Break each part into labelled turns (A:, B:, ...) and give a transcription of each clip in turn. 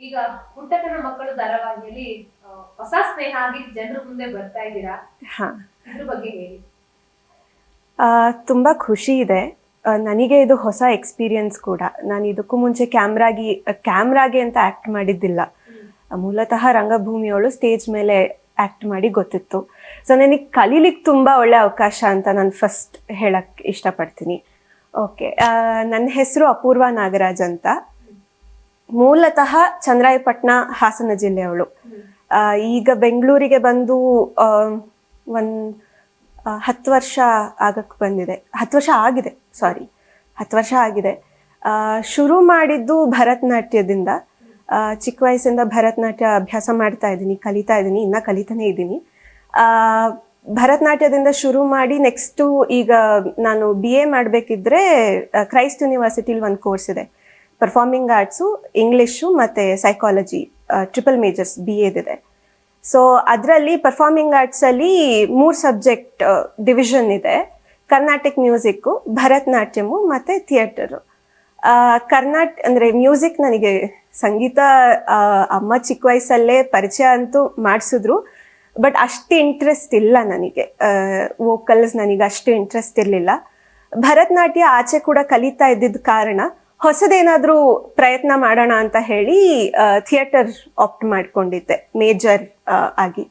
A: ಈಗ ಪುಟ್ಟಕನ ಮಕ್ಕಳು ಧಾರಾವಾಹಿಯಲ್ಲಿ ಹೊಸ ಸ್ನೇಹ ಆಗಿ ಜನರ ಮುಂದೆ ಬರ್ತಾ ಇದ್ದೀರಾ?
B: ಹಾ.
A: ಇದ್ರ ಬಗ್ಗೆ ಹೇಳಿ.
B: ತುಂಬಾ ಖುಷಿ ಇದೆ. ನನಗೆ ಇದು ಹೊಸ ಎಕ್ಸ್ಪೀರಿಯನ್ಸ್ ಕೂಡ. ನಾನು ಇದಕ್ಕೂ ಮುಂಚೆ ಕ್ಯಾಮ್ರಾಗಿ ಕ್ಯಾಮ್ರಾಗೆ ಅಂತ ಆಕ್ಟ್ ಮಾಡಿದ್ದಿಲ್ಲ. ಮೂಲತಃ ರಂಗಭೂಮಿಯವಳು ಸ್ಟೇಜ್ ಮೇಲೆ ಆಕ್ಟ್ ಮಾಡಿ ಗೊತ್ತಿತ್ತು. ಸೊ ನನಗೆ ಕಲೀಲಿಕ್ಕೆ ತುಂಬಾ ಒಳ್ಳೆ ಅವಕಾಶ ಅಂತ ನಾನು ಫಸ್ಟ್ ಹೇಳಕ್ಕೆ ಇಷ್ಟಪಡ್ತೀನಿ. ಓಕೆ ನನ್ನ ಹೆಸರು ಅಪೂರ್ವ ನಾಗರಾಜ್ ಅಂತ. ಮೂಲತಃ ಚಂದ್ರಾಯಪಟ್ಟಣ ಹಾಸನ ಜಿಲ್ಲೆಯವಳು. ಈಗ ಬೆಂಗಳೂರಿಗೆ ಬಂದು ಒಂದ್ ಹತ್ತು ವರ್ಷ ಆಗಕ್ಕೆ ಬಂದಿದೆ. ಹತ್ತು ವರ್ಷ ಆಗಿದೆ ಸಾರಿ ಹತ್ತು ವರ್ಷ ಆಗಿದೆ. ಶುರು ಮಾಡಿದ್ದು ಭರತನಾಟ್ಯದಿಂದ. ಚಿಕ್ಕ ವಯಸ್ಸಿಂದ ಭರತನಾಟ್ಯ ಅಭ್ಯಾಸ ಮಾಡ್ತಾ ಇದ್ದೀನಿ, ಕಲಿತಾ ಇದ್ದೀನಿ, ಇನ್ನ ಕಲಿತಾನೆ ಇದ್ದೀನಿ. ಭರತನಾಟ್ಯದಿಂದ ಶುರು ಮಾಡಿ ನೆಕ್ಸ್ಟು ಈಗ ನಾನು ಬಿ ಎ ಮಾಡಬೇಕಿದ್ರೆ ಕ್ರೈಸ್ಟ್ ಯೂನಿವರ್ಸಿಟಿಲಿ ಒಂದು ಕೋರ್ಸ್ ಇದೆ. ಪರ್ಫಾರ್ಮಿಂಗ್ ಆರ್ಟ್ಸು ಇಂಗ್ಲೀಷು ಮತ್ತು ಸೈಕಾಲಜಿ ಟ್ರಿಪಲ್ ಮೇಜರ್ಸ್ ಬಿ ಎದಿದೆ ಸೊ ಅದರಲ್ಲಿ ಪರ್ಫಾರ್ಮಿಂಗ್ ಆರ್ಟ್ಸಲ್ಲಿ ಮೂರು ಸಬ್ಜೆಕ್ಟ್ ಡಿವಿಷನ್ ಇದೆ. ಕರ್ನಾಟಿಕ್ ಮ್ಯೂಸಿಕ್ಕು ಭರತನಾಟ್ಯಮು ಮತ್ತು ಥಿಯೇಟರು ಕರ್ನಾಟ, ಅಂದರೆ ಮ್ಯೂಸಿಕ್ ನನಗೆ ಸಂಗೀತ ಅಮ್ಮ ಚಿಕ್ಕ ವಯಸ್ಸಲ್ಲೇ ಪರಿಚಯ ಅಂತೂ ಮಾಡಿಸಿದ್ರು. ಬಟ್ ಅಷ್ಟು ಇಂಟ್ರೆಸ್ಟ್ ಇಲ್ಲ ನನಗೆ. ವೋಕಲ್ಸ್ ನನಗೆ ಅಷ್ಟು ಇಂಟ್ರೆಸ್ಟ್ ಇರಲಿಲ್ಲ. ಭರತನಾಟ್ಯ ಆಚೆ ಕೂಡ ಕಲಿತಾ ಇದ್ದಿದ್ದ ಕಾರಣ ಹೊಸದೇನಾದ್ರೂ ಪ್ರಯತ್ನ ಮಾಡೋಣ ಅಂತ ಹೇಳಿ ಥಿಯೇಟರ್ ಆಪ್ಟ್ ಮಾಡ್ಕೊಂಡಿದ್ದೆ, ಮೇಜರ್ ಆಗಿ.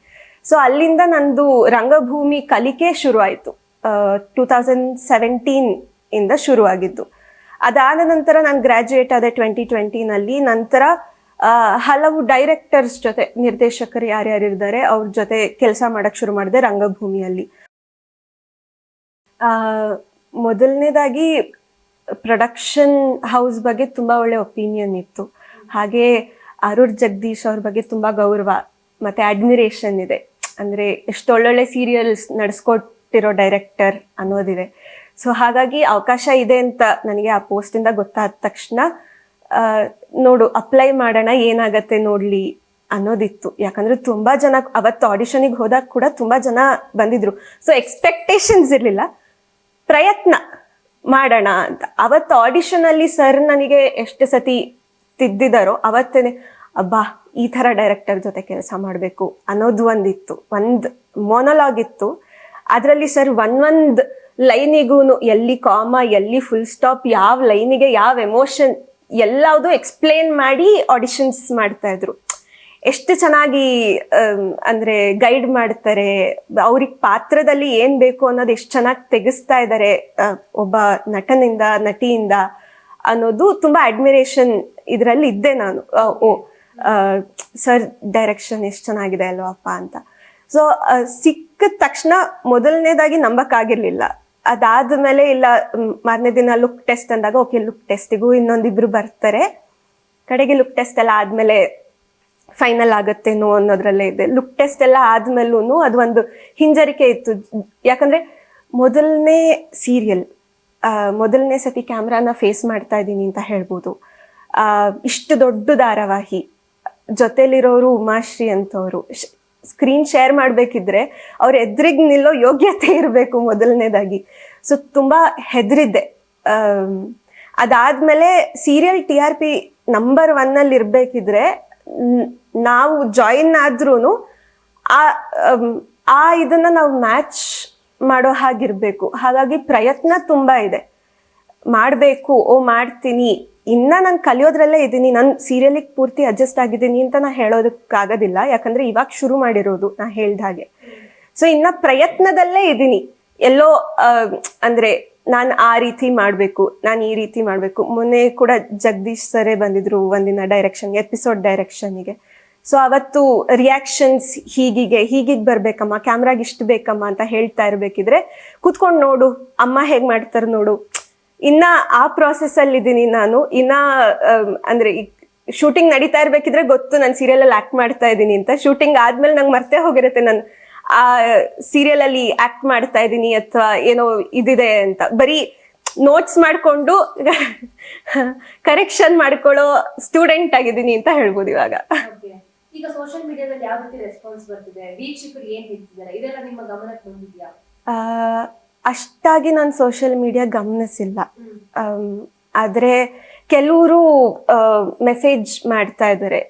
B: ಸೊ ಅಲ್ಲಿಂದ ನಂದು ರಂಗಭೂಮಿ ಕಲಿಕೆ ಶುರು ಆಯಿತು ಟೂ ತೌಸಂಡ್ ಸೆವೆಂಟೀನ್ ಇಂದ ಶುರುವಾಗಿದ್ದು. ಅದಾದ ನಂತರ ನಾನು ಗ್ರಾಜ್ಯುಯೇಟ್ ಆದೆ ಟ್ವೆಂಟಿ ಟ್ವೆಂಟಿನಲ್ಲಿ ನಂತರ ಹಲವು ಡೈರೆಕ್ಟರ್ಸ್ ಜೊತೆ, ನಿರ್ದೇಶಕರು ಯಾರ್ಯಾರು ಇದ್ದಾರೆ ಅವ್ರ ಜೊತೆ ಕೆಲಸ ಮಾಡಕ್ ಶುರು ಮಾಡಿದೆ ರಂಗಭೂಮಿಯಲ್ಲಿ. ಮೊದಲನೇದಾಗಿ ಪ್ರೊಡಕ್ಷನ್ ಹೌಸ್ ಬಗ್ಗೆ ತುಂಬಾ ಒಳ್ಳೆ ಒಪಿನಿಯನ್ ಇತ್ತು. ಹಾಗೆ ಅರುಣ್ ಜಗದೀಶ್ ಅವ್ರ ಬಗ್ಗೆ ತುಂಬಾ ಗೌರವ ಮತ್ತೆ ಅಡ್ಮಿರೇಷನ್ ಇದೆ. ಅಂದ್ರೆ ಎಷ್ಟೊಳ್ಳೊಳ್ಳೆ ಸೀರಿಯಲ್ಸ್ ನಡೆಸ್ಕೊಟ್ಟಿರೋ ಡೈರೆಕ್ಟರ್ ಅನ್ನೋದಿದೆ. ಸೊ ಹಾಗಾಗಿ ಅವಕಾಶ ಇದೆ ಅಂತ ನನಗೆ ಆ ಪೋಸ್ಟಿಂದ ಗೊತ್ತಾದ ತಕ್ಷಣ ನೋಡು ಅಪ್ಲೈ ಮಾಡೋಣ, ಏನಾಗತ್ತೆ ನೋಡ್ಲಿ ಅನ್ನೋದಿತ್ತು. ಯಾಕಂದ್ರೆ ತುಂಬಾ ಜನ ಅವತ್ತು ಆಡಿಷನಿಗೆ ಹೋದಾಗ ಕೂಡ ತುಂಬಾ ಜನ ಬಂದಿದ್ರು. ಸೊ ಎಕ್ಸ್ಪೆಕ್ಟೇಷನ್ಸ್ ಇರಲಿಲ್ಲ. ಪ್ರಯತ್ನ. ಮಾಡೋಣ ಅಂತ. ಅವತ್ತು ಆಡಿಷನ್ ಅಲ್ಲಿ ಸರ್ ನನಗೆ ಎಷ್ಟು ಸತಿ ತಿದ್ದಿದಾರೋ ಅವತ್ತೇನೆ, ಅಬ್ಬಾ, ಈ ತರ ಡೈರೆಕ್ಟರ್ ಜೊತೆ ಕೆಲಸ ಮಾಡಬೇಕು ಅನ್ನೋದು ಒಂದಿತ್ತು. ಒಂದು ಮೊನಲಾಗ್ ಇತ್ತು. ಅದರಲ್ಲಿ ಸರ್ ಒಂದೊಂದ್ ಲೈನಿಗೂನು ಎಲ್ಲಿ ಕಾಮ ಎಲ್ಲಿ ಫುಲ್ ಸ್ಟಾಪ್ ಯಾವ ಲೈನಿಗೆ, ಯಾವ ಎಮೋಷನ್ ಎಲ್ಲದೂ ಎಕ್ಸ್ಪ್ಲೇನ್ ಮಾಡಿ ಆಡಿಷನ್ಸ್ ಮಾಡ್ತಾ ಇದ್ರು. ಎಷ್ಟು ಚೆನ್ನಾಗಿ ಅಂದ್ರೆ ಗೈಡ್ ಮಾಡ್ತಾರೆ, ಅವ್ರಿಗೆ ಪಾತ್ರದಲ್ಲಿ ಏನ್ ಬೇಕು ಅನ್ನೋದು ಎಷ್ಟು ಚೆನ್ನಾಗಿ ತೆಗಿಸ್ತಾ ಇದ್ದಾರೆ ಒಬ್ಬ ನಟನಿಂದ, ನಟಿಯಿಂದ ಅನ್ನೋದು ತುಂಬಾ ಅಡ್ಮಿರೇಷನ್ ಇದರಲ್ಲಿ ಇದ್ದೆ ನಾನು. ಓ ಸರ್ ಡೈರೆಕ್ಷನ್ ಎಷ್ಟು ಚೆನ್ನಾಗಿದೆ ಅಲ್ವಪ್ಪ ಅಂತ. ಸೊ ಸಿಕ್ಕಿದ ತಕ್ಷಣ ಮೊದಲನೇದಾಗಿ ನಂಬಕ್ಕಾಗಿರ್ಲಿಲ್ಲ. ಅದಾದ್ಮೇಲೆ ಇಲ್ಲ ಮಾರನೇ ದಿನ ಲುಕ್ ಟೆಸ್ಟ್ ಅಂದಾಗ ಓಕೆ ಲುಕ್ ಟೆಸ್ಟಿಗೂ ಇನ್ನೊಂದಿಬ್ರು ಬರ್ತಾರೆ. ಕಡೆಗೆ ಲುಕ್ ಟೆಸ್ಟ್ ಎಲ್ಲ ಆದ್ಮೇಲೆ ಫೈನಲ್ ಆಗತ್ತೇನೋ ಅನ್ನೋದ್ರಲ್ಲೇ ಇದೆ. ಲುಕ್ ಟೆಸ್ಟ್ ಎಲ್ಲ ಆದ್ಮೇಲೂ ಅದು ಒಂದು ಹಿಂಜರಿಕೆ ಇತ್ತು. ಯಾಕಂದ್ರೆ ಮೊದಲನೇ ಸೀರಿಯಲ್ ಮೊದಲನೇ ಸತಿ ಕ್ಯಾಮ್ರಾನ ಫೇಸ್ ಮಾಡ್ತಾ ಇದ್ದೀನಿ ಅಂತ ಹೇಳ್ಬೋದು. ಇಷ್ಟು ದೊಡ್ಡ ಧಾರಾವಾಹಿ, ಜೊತೆಲಿರೋರು ಉಮಾಶ್ರೀ ಅಂತವರು ಸ್ಕ್ರೀನ್ ಶೇರ್ ಮಾಡಬೇಕಿದ್ರೆ ಅವ್ರ ಎದುರಿಗೆ ನಿಲ್ಲೋ ಯೋಗ್ಯತೆ ಇರಬೇಕು ಮೊದಲನೇದಾಗಿ. ಸೊ ತುಂಬ ಹೆದರಿದ್ದೆ. ಅದಾದ್ಮೇಲೆ serial T R P number ಒನ್ನಲ್ಲಿ ಇರಬೇಕಿದ್ರೆ ನಾವು ಜಾಯಿನ್ ಆದ್ರೂನು ಆ ಆ ಇದನ್ನ ನಾವು ಮ್ಯಾಚ್ ಮಾಡೋ ಹಾಗಿರ್ಬೇಕು. ಹಾಗಾಗಿ ಪ್ರಯತ್ನ ತುಂಬಾ ಇದೆ. ಮಾಡಬೇಕು, ಓ, ಮಾಡ್ತೀನಿ. ಇನ್ನ ನಾನು ಕಲಿಯೋದ್ರಲ್ಲೇ ಇದ್ದೀನಿ. ನಾನು ಸೀರಿಯಲಿಗೆ ಪೂರ್ತಿ ಅಡ್ಜಸ್ಟ್ ಆಗಿದ್ದೀನಿ ಅಂತ ನಾ ಹೇಳೋದಕ್ಕಾಗೋದಿಲ್ಲ. ಯಾಕಂದ್ರೆ ಇವಾಗ ಶುರು ಮಾಡಿರೋದು ನಾ ಹೇಳ್ದ ಹಾಗೆ. ಸೊ ಇನ್ನ ಪ್ರಯತ್ನದಲ್ಲೇ ಇದ್ದೀನಿ. ಎಲ್ಲೋ ಅಂದ್ರೆ ನಾನು ಆ ರೀತಿ ಮಾಡಬೇಕು, ನಾನು ಈ ರೀತಿ ಮಾಡಬೇಕು. ಮೊನ್ನೆ ಕೂಡ ಜಗದೀಶ್ ಸರೇ ಬಂದಿದ್ರು ಒಂದಿನ ಡೈರೆಕ್ಷನ್ ಎಪಿಸೋಡ್ ಡೈರೆಕ್ಷನ್ಗೆ ಸೊ ಅವತ್ತು ರಿಯಾಕ್ಷನ್ಸ್ ಹೀಗಿಗೆ ಹೀಗಿಗೆ ಬರ್ಬೇಕಮ್ಮ ಕ್ಯಾಮ್ರಾಗ ಇಷ್ಟು ಬೇಕಮ್ಮ ಅಂತ ಹೇಳ್ತಾ ಇರ್ಬೇಕಿದ್ರೆ, ಕುತ್ಕೊಂಡು ನೋಡು, ಅಮ್ಮ ಹೇಗ್ ಮಾಡ್ತಾರೆ ನೋಡು. ಇನ್ನ ಆ ಪ್ರಾಸೆಸ್ ಅಲ್ಲಿ ಇದ್ದೀನಿ ನಾನು. ಇನ್ನ ಅಂದ್ರೆ ಶೂಟಿಂಗ್ ನಡೀತಾ ಇರ್ಬೇಕಿದ್ರೆ ಗೊತ್ತು ನಾನು ಸೀರಿಯಲ್ ಅಲ್ಲಿ ಆಕ್ಟ್ ಮಾಡ್ತಾ ಇದ್ದೀನಿ ಅಂತ. ಶೂಟಿಂಗ್ ಆದ್ಮೇಲೆ ನಂಗೆ ಮರ್ತೇ ಹೋಗಿರುತ್ತೆ ನಾನು. ಆ ಸೀರಿಯಲ್ ಅಲ್ಲಿ ಆಕ್ಟ್ ಮಾಡ್ತಾ ಇದ್ದೀನಿ ಅಥವಾ ಏನೋ ಇದಿದೆ ಅಂತ. ಬರೀ ನೋಟ್ಸ್ ಮಾಡ್ಕೊಂಡು ಕರೆಕ್ಷನ್ ಮಾಡ್ಕೊಳ್ಳೋ ಸ್ಟೂಡೆಂಟ್ ಆಗಿದ್ದೀನಿ ಅಂತ ಹೇಳ್ಬೋದು ಇವಾಗ.
A: ಈಗ ಸೋಷಿಯಲ್ ಮೀಡಿಯಾದಲ್ಲಿ ಯಾವ ರೀತಿ ರೆಸ್ಪಾನ್ಸ್ ಬರ್ತಿದೆ? ವೀಕ್ಷಕರು ಏನ್ ಹೇಳ್ತಿದ್ದಾರೆ? ಇದೆಲ್ಲ ನಿಮ್ಮ ಗಮನಕ್ಕೆ ಬಂದಿದ್ಯಾ?
B: ಅಷ್ಟಾಗಿ ನಾನು ಸೋಷಿಯಲ್ ಮೀಡಿಯಾ ಗಮನಿಸಿಲ್ಲ. ಆದರೆ ಕೆಲವರು ಮೆಸೇಜ್ ಮಾಡ್ತಾ ಇದ್ದಾರೆ.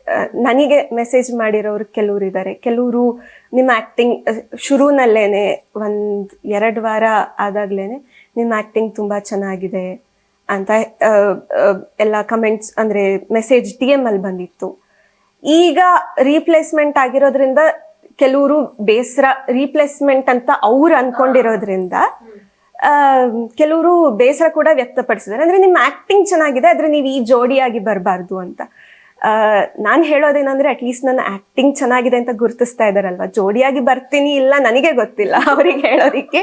B: ನನಗೆ ಮೆಸೇಜ್ ಮಾಡಿರೋರು ಕೆಲವರು ಇದ್ದಾರೆ. ಕೆಲವರು ನಿಮ್ಮ ಆಕ್ಟಿಂಗ್ ಶುರುನಲ್ಲೇನೆ ಒಂದು ಎರಡು ವಾರ ಆದಾಗ್ಲೇನೆ ನಿಮ್ಮ ಆಕ್ಟಿಂಗ್ ತುಂಬಾ ಚೆನ್ನಾಗಿದೆ ಅಂತ ಎಲ್ಲ ಕಮೆಂಟ್ಸ್ ಅಂದ್ರೆ ಮೆಸೇಜ್ ಟಿ ಎಂ ಅಲ್ಲಿ ಬಂದಿತ್ತು. ಈಗ ರೀಪ್ಲೇಸ್ಮೆಂಟ್ ಆಗಿರೋದ್ರಿಂದ ಕೆಲವರು ಬೇಸರ ರೀಪ್ಲೇಸ್ಮೆಂಟ್ ಅಂತ ಅವ್ರು ಅನ್ಕೊಂಡಿರೋದ್ರಿಂದ ಕೆಲವರು ಬೇಸರ ಕೂಡ ವ್ಯಕ್ತಪಡಿಸಿದ್ದಾರೆ. ಅಂದ್ರೆ ನಿಮ್ಮ ಆಕ್ಟಿಂಗ್ ಚೆನ್ನಾಗಿದೆ, ಆದ್ರೆ ನೀವು ಈ ಜೋಡಿಯಾಗಿ ಬರಬಾರ್ದು ಅಂತ. ನಾನು ಹೇಳೋದೇನಂದ್ರೆ ಅಟ್ಲೀಸ್ಟ್ ನನ್ನ ಆಕ್ಟಿಂಗ್ ಚೆನ್ನಾಗಿದೆ ಅಂತ ಗುರುತಿಸ್ತಾ ಇದಾರಲ್ವಾ? ಜೋಡಿಯಾಗಿ ಬರ್ತೀನಿ ಇಲ್ಲ ನನಗೆ ಗೊತ್ತಿಲ್ಲ ಅವ್ರಿಗೆ ಹೇಳೋದಿಕ್ಕೆ.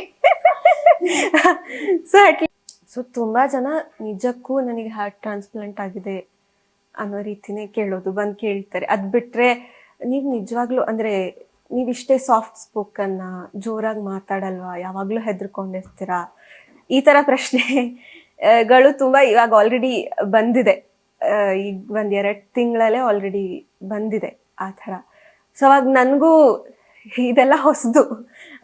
B: ಸೊ ಅಟ್ಲೀಸ್ಟ್ ಸೊ ತುಂಬಾ ಜನ ನಿಜಕ್ಕೂ ನನಗೆ ಹಾರ್ಟ್ ಟ್ರಾನ್ಸ್ಪ್ಲಾಂಟ್ ಆಗಿದೆ. ಅನ್ನೋ ರೀತಿನೇ ಕೇಳೋದು, ಬಂದು ಕೇಳ್ತಾರೆ. ಅದ್ ಬಿಟ್ರೆ ನೀವು ನಿಜವಾಗ್ಲೂ ಅಂದ್ರೆ ನೀವು ಇಷ್ಟೇ ಸಾಫ್ಟ್ ಸ್ಪೋಕನ್ನ ಜೋರಾಗಿ ಮಾತಾಡಲ್ವಾ? ಯಾವಾಗ್ಲೂ ಹೆದರ್ಕೊಂಡಿರ್ತೀರಾ? ಈ ತರ ಪ್ರಶ್ನೆಗಳು ತುಂಬಾ ಇವಾಗ ಆಲ್ರೆಡಿ ಬಂದಿದೆ. ಈಗ ಒಂದ್ ಎರಡ್ ತಿಂಗಳಲ್ಲೇ ಆಲ್ರೆಡಿ ಬಂದಿದೆ ಆ ಥರ. ಸೊ ಅವಾಗ ನನಗೂ ಇದೆಲ್ಲ ಹೊಸದು.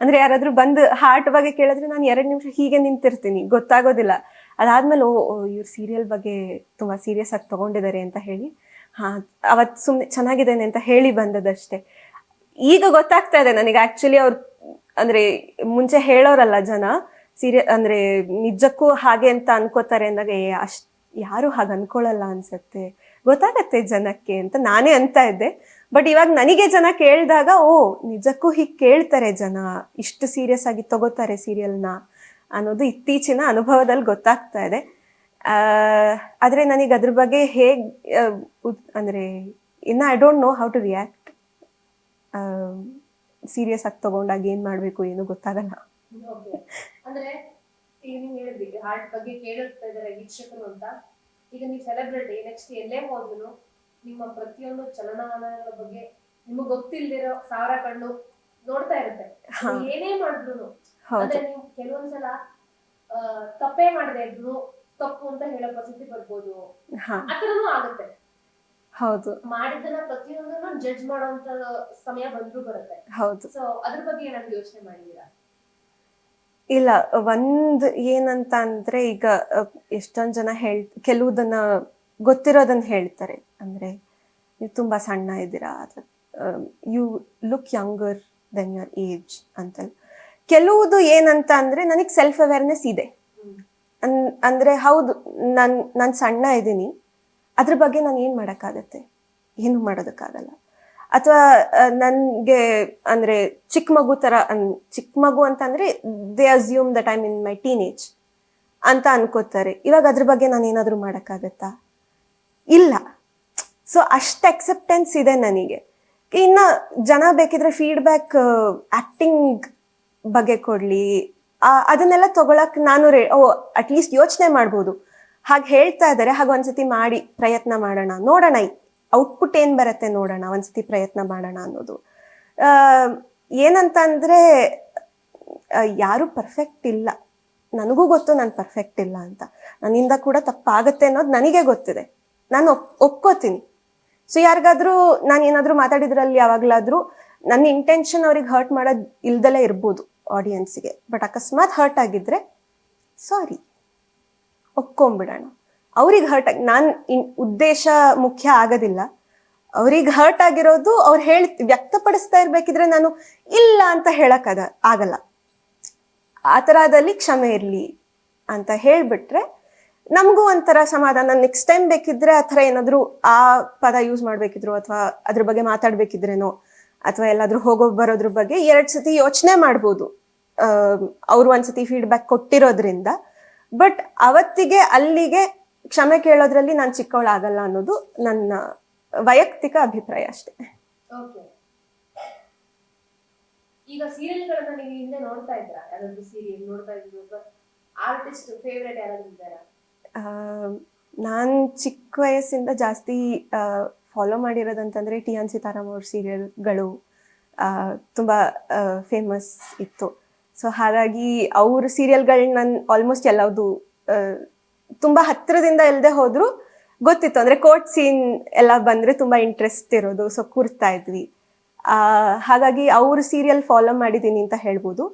B: ಅಂದ್ರೆ ಯಾರಾದ್ರೂ ಬಂದು ಹಾರ್ಟ್ ಬಗ್ಗೆ ಕೇಳಿದ್ರೆ ನಾನು ಎರಡು ನಿಮಿಷ ಹೀಗೆ ನಿಂತಿರ್ತೀನಿ. ಗೊತ್ತಾಗೋದಿಲ್ಲ. ಅದಾದ್ಮೇಲೆ ಓ ಇವ್ರ ಸೀರಿಯಲ್ ಬಗ್ಗೆ ತುಂಬಾ ಸೀರಿಯಸ್ ಆಗಿ ತಗೊಂಡಿದ್ದಾರೆ ಅಂತ ಹೇಳಿ. ಹಾ, ಅವತ್ ಸುಮ್ಮನೆ ಚೆನ್ನಾಗಿದ್ದೇನೆ ಅಂತ ಹೇಳಿ ಬಂದದಷ್ಟೇ. ಈಗ ಗೊತ್ತಾಗ್ತಾ ಇದೆ ನನಗೆ. ಆಕ್ಚುಲಿ ಅವ್ರು, ಅಂದ್ರೆ ಮುಂಚೆ ಹೇಳೋರಲ್ಲ ಜನ ಸೀರಿಯ ಅಂದ್ರೆ ನಿಜಕ್ಕೂ ಹಾಗೆ ಅಂತ ಅನ್ಕೋತಾರೆ ಅಂದಾಗ, ಏ, ಅಷ್ಟ್, ಯಾರು ಹಾಗೆ ಅನ್ಕೊಳ್ಳಲ್ಲ ಅನ್ಸತ್ತೆ. ಗೊತ್ತಾಗತ್ತೆ ಜನಕ್ಕೆ ಅಂತ ನಾನೇ ಅಂತ ಇದ್ದೆ. ಬಟ್ ಇವಾಗ ನನಗೆ ಜನ ಕೇಳಿದಾಗ, ಓ, ನಿಜಕ್ಕೂ ಹೀಗೆ ಕೇಳ್ತಾರೆ ಜನ. ಇಷ್ಟು ಸೀರಿಯಸ್ ಆಗಿ ತಗೋತಾರೆ ಸೀರಿಯಲ್ನ ಅನ್ನೋದು ಇತ್ತೀಚಿನ ಅನುಭವದಲ್ಲಿ ಗೊತ್ತಾಗ್ತಾ ಇದೆ. ಆ, ಆದ್ರೆ ನನಗೆ ಅದ್ರ ಬಗ್ಗೆ ಹೇಗೆ ಅಂದರೆ ಇನ್ನು I don't know how to react serious ಆಗಿ ತಗೊಂಡಾಗ ಏನು ಮಾಡಬೇಕು ಏನು ಗೊತ್ತಾಗಲ್ಲ.
A: ಅಂದ್ರೆ ಈಗ ನೀವು ಹೇಳಿದ್ರಿ ಹಾರ್ಟ್ ಬಗ್ಗೆ ಕೇಳಿರ್ತಾ ಇದಾರೆ ವೀಕ್ಷಕರು ಅಂತ. ಈಗ ನೀವು ಸೆಲೆಬ್ರಿಟಿ ನೆಕ್ಸ್ಟ್ ಎಲ್ಲೇ ಹೋದ್ರು ನಿಮ್ಮ ಪ್ರತಿಯೊಂದು ಚಲನವಲನಗಳ ಬಗ್ಗೆ ನಿಮಗೆ ಗೊತ್ತಿಲ್ದಿರೋ ಸಾವಿರ ಕಣ್ಣು ನೋಡ್ತಾ ಇರುತ್ತೆ. ಏನೇ ಮಾಡಿದ್ರು ಅಂದ್ರೆ ನೀವು ಕೆಲವೊಂದ್ಸಲ ಆ, ತಪ್ಪೇ ಮಾಡದೆ ಇದ್ರು ತಪ್ಪು ಅಂತ ಹೇಳೋ ಪರಿಸ್ಥಿತಿ ಬರ್ಬೋದು.
B: ಹಾ.
A: ಆತರನೂ ಆಗುತ್ತೆ.
B: ಹೌದು.
A: ಮಾಡಿದ್ದನ್ನ ಪ್ರತಿಯೊಂದನ್ನು ಜಡ್ಜ್ ಮಾಡುವಂತ ಸಮಯ ಬಂದ್ರು ಬರುತ್ತೆ.
B: ಹೌದು.
A: ಸೊ ಅದ್ರ ಬಗ್ಗೆ ಏನಾದ್ರು ಯೋಚನೆ ಮಾಡಿದೀರಾ
B: ಇಲ್ಲ ಒಂದ್ ಏನಂತ ಅಂದ್ರೆ ಈಗ ಎಷ್ಟೊಂದ್ ಜನ ಹೇಳ್ ಕೆಲವುದನ್ನ ಗೊತ್ತಿರೋದನ್ನ ಹೇಳ್ತಾರೆ. ಅಂದ್ರೆ ನೀವು ತುಂಬಾ ಸಣ್ಣ ಇದ್ದೀರಾ ಅಥವಾ you look younger than your age ಅಂತ ಕೆಲವುದು ಏನಂತ ಅಂದ್ರೆ ನನಗೆ ಸೆಲ್ಫ್ ಅವೇರ್ನೆಸ್ ಇದೆ. ಅಂದ್ರೆ ಹೌದು, ನನ್, ನಾನು ಸಣ್ಣ ಇದ್ದೀನಿ. ಅದ್ರ ಬಗ್ಗೆ ನಾನು ಏನ್ ಮಾಡೋಕ್ಕಾಗತ್ತೆ? ಏನು ಮಾಡೋದಕ್ಕಾಗಲ್ಲ. ಅಥವಾ ನನಗೆ ಅಂದ್ರೆ ಚಿಕ್ಕ ಮಗು ತರ ಅನ್ ಚಿಕ್ಕ ಮಗು ಅಂತ ಅಂದ್ರೆ they assume the time in my teenage ಅಂತ ಅನ್ಕೋತಾರೆ. ಇವಾಗ ಅದ್ರ ಬಗ್ಗೆ ನಾನು ಏನಾದರೂ ಮಾಡೋಕ್ಕಾಗತ್ತಾ? ಇಲ್ಲ. ಸೊ ಅಷ್ಟು ಅಕ್ಸೆಪ್ಟೆನ್ಸ್ ಇದೆ ನನಗೆ. ಇನ್ನ ಜನ ಬೇಕಿದ್ರೆ ಫೀಡ್ಬ್ಯಾಕ್ ಆಕ್ಟಿಂಗ್ ಬಗ್ಗೆ ಕೊಡ್ಲಿ. ಅದನ್ನೆಲ್ಲ ತಗೊಳಕ್ ನಾನು ರೇ, ಓ ಅಟ್ಲೀಸ್ಟ್ ಯೋಚನೆ ಮಾಡ್ಬೋದು. ಹಾಗೆ ಹೇಳ್ತಾ ಇದ್ದಾರೆ ಹಾಗೆ ಒಂದ್ಸತಿ ಮಾಡಿ ಪ್ರಯತ್ನ ಮಾಡೋಣ. ನೋಡೋಣ ಔಟ್ಪುಟ್ ಏನ್ ಬರುತ್ತೆ ನೋಡೋಣ, ಒಂದ್ಸತಿ ಪ್ರಯತ್ನ ಮಾಡೋಣ ಅನ್ನೋದು. ಏನಂತಂದ್ರೆ ಯಾರು ಪರ್ಫೆಕ್ಟ್ ಇಲ್ಲ. ನನಗೂ ಗೊತ್ತು ನಾನು ಪರ್ಫೆಕ್ಟ್ ಇಲ್ಲ ಅಂತ. ನನ್ನಿಂದ ಕೂಡ ತಪ್ಪಾಗತ್ತೆ ಅನ್ನೋದು ನನಗೆ ಗೊತ್ತಿದೆ. ನಾನು ಒಪ್, ಒಪ್ಕೋತೀನಿ. ಸೊ ಯಾರಿಗಾದ್ರೂ ನಾನು ಏನಾದ್ರೂ ಮಾತಾಡಿದ್ರಲ್ಲಿ ಯಾವಾಗ್ಲಾದ್ರೂ, ನನ್ನ ಇಂಟೆನ್ಷನ್ ಅವ್ರಿಗೆ ಹರ್ಟ್ ಮಾಡೋದ್ ಇಲ್ದಲೇ ಇರ್ಬೋದು. ಆಡಿಯನ್ಸ್ಗೆ ಬಟ್ ಅಕಸ್ಮಾತ್ ಹರ್ಟ್ ಆಗಿದ್ರೆ ಸಾರಿ ಒಪ್ಕೊಂಬಿಡೋಣ ಅವ್ರಿಗೆ ಹರ್ಟ್ ಆಗಿ, ನಾನು ಉದ್ದೇಶ ಮುಖ್ಯ ಆಗೋದಿಲ್ಲ. ಅವ್ರಿಗೆ ಹರ್ಟ್ ಆಗಿರೋದು ಅವ್ರು ಹೇಳಿ, ವ್ಯಕ್ತಪಡಿಸ್ತಾ ಇರ್ಬೇಕಿದ್ರೆ ನಾನು ಇಲ್ಲ ಅಂತ ಹೇಳಕ್ ಅದ, ಆಗಲ್ಲ. ಆ ಥರದಲ್ಲಿ ಕ್ಷಮೆ ಇರಲಿ ಅಂತ ಹೇಳಿಬಿಟ್ರೆ ನಮಗೂ ಒಂಥರ ಸಮಾಧಾನ. ನೆಕ್ಸ್ಟ್ ಟೈಮ್ ಬೇಕಿದ್ರೆ ಆ ಥರ ಏನಾದರೂ ಆ ಪದ ಯೂಸ್ ಮಾಡಬೇಕಿದ್ರು ಅಥವಾ ಅದ್ರ ಬಗ್ಗೆ ಮಾತಾಡ್ಬೇಕಿದ್ರೇನೋ, ಅಥವಾ ಎಲ್ಲಾದ್ರೂ ಹೋಗೋ ಬರೋದ್ರ ಬಗ್ಗೆ ಎರಡು ಸತಿ ಯೋಚನೆ ಮಾಡ್ಬೋದು. ಅವ್ರು ಒಂದ್ಸತಿ ಫೀಡ್ಬ್ಯಾಕ್ ಕೊಟ್ಟಿರೋದ್ರಿಂದ. ಬಟ್ ಅವತ್ತಿಗೆ ಅಲ್ಲಿಗೆ ಕ್ಷಮೆ ಕೇಳೋದ್ರಲ್ಲಿ ನಾನು ಚಿಕ್ಕವಳಾಗಲ್ಲ ಅನ್ನೋದು ನನ್ನ ವೈಯಕ್ತಿಕ ಅಭಿಪ್ರಾಯ ಅಷ್ಟೇ.
A: ಈಗ ಸೀರಿಯಲ್ಗಳನ್ನ ನೀವು ಹಿಂದೆ ನೋಡ್ತಾ ಇದ್ರ ಯಾವ್ದಾದ್ರು ಸೀರಿಯಲ್ ನೋಡ್ತಾ ಇದ್ರು ಆರ್ಟಿಸ್ಟ್ ಫೇವ್ರೆಟ್ ಯಾರಾದ್ರು ಇದ್ದಾರಾ?
B: ನಾನು ಚಿಕ್ಕ ವಯಸ್ಸಿಂದ ಜಾಸ್ತಿ ಫಾಲೋ ಮಾಡಿರೋದಂತಂದ್ರೆ ಟಿ ಆನ್ ಸೀತಾರಾಮ್ ಅವ್ರ ಸೀರಿಯಲ್ಗಳು ತುಂಬಾ ಫೇಮಸ್ ಇತ್ತು. ಸೊ ಹಾಗಾಗಿ ಅವ್ರ ಸೀರಿಯಲ್ಗಳು ನಾನು ಆಲ್ಮೋಸ್ಟ್ ಎಲ್ಲದು ತುಂಬ ಹತ್ತಿರದಿಂದ ಇಲ್ಲದೆ ಹೋದ್ರು ಗೊತ್ತಿತ್ತು. ಅಂದ್ರೆ ಕೋರ್ಟ್ ಸೀನ್ ಎಲ್ಲ ಬಂದ್ರೆ ತುಂಬಾ ಇಂಟ್ರೆಸ್ಟ್ ಇರೋದು. ಸೊ ಕೂರ್ತಾ ಇದ್ವಿ. ಹಾಗಾಗಿ ಅವ್ರ ಸೀರಿಯಲ್ ಫಾಲೋ ಮಾಡಿದ್ದೀನಿ ಅಂತ ಹೇಳ್ಬೋದು.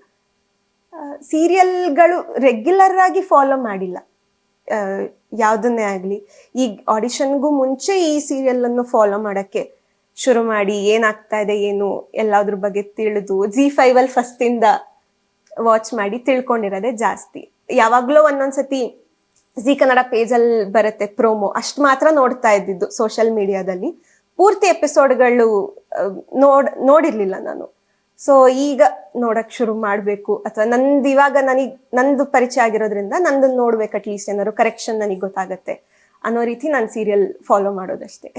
B: ಸೀರಿಯಲ್ಗಳು ರೆಗ್ಯುಲರ್ ಆಗಿ ಫಾಲೋ ಮಾಡಿಲ್ಲ. ಯಾವುದನ್ನೇ ಆಗಲಿ. ಈ ಆಡಿಷನ್ಗೂ ಮುಂಚೆ ಈ ಸೀರಿಯಲ್ ಅನ್ನು ಫಾಲೋ ಮಾಡಕ್ಕೆ ಶುರು ಮಾಡಿ ಏನಾಗ್ತಾ ಇದೆ, ಏನು ಎಲ್ಲದ್ರ ಬಗ್ಗೆ ತಿಳಿದು ಜಿ ಫೈವ್ ಅಲ್ಲಿ ಫಸ್ಟ್ ಇಂದ ವಾಚ್ ಮಾಡಿ ತಿಳ್ಕೊಂಡಿರೋದೇ ಜಾಸ್ತಿ. ಯಾವಾಗ್ಲೂ ಒಂದೊಂದ್ಸತಿ ಜಿ ಕನ್ನಡ ಪೇಜಲ್ಲಿ ಬರುತ್ತೆ ಪ್ರೋಮೋ ಅಷ್ಟು ಮಾತ್ರ ನೋಡ್ತಾ ಇದ್ದಿದ್ದು ಸೋಷಿಯಲ್ ಮೀಡಿಯಾದಲ್ಲಿ ಪೂರ್ತಿ ಎಪಿಸೋಡ್ಗಳು ನೋಡ್, ನೋಡಿರ್ಲಿಲ್ಲ ನಾನು. ಸೊ ಈಗ ನೋಡಕ್ ಶುರು ಮಾಡಬೇಕು. ಅಥವಾ ನಂದ್ ಇವಾಗ ನನಗೆ, ನಂದು ಪರಿಚಯ ಆಗಿರೋದ್ರಿಂದ ನಂದನ್ ನೋಡ್ಬೇಕು ಅಟ್ಲೀಸ್ಟ್ ಏನಾದ್ರು ಕರೆಕ್ಷನ್ ನನಗೆ ಗೊತ್ತಾಗತ್ತೆ ಅನ್ನೋ ರೀತಿ ನಾನು ಸೀರಿಯಲ್ ಫಾಲೋ ಮಾಡೋದಷ್ಟೇ.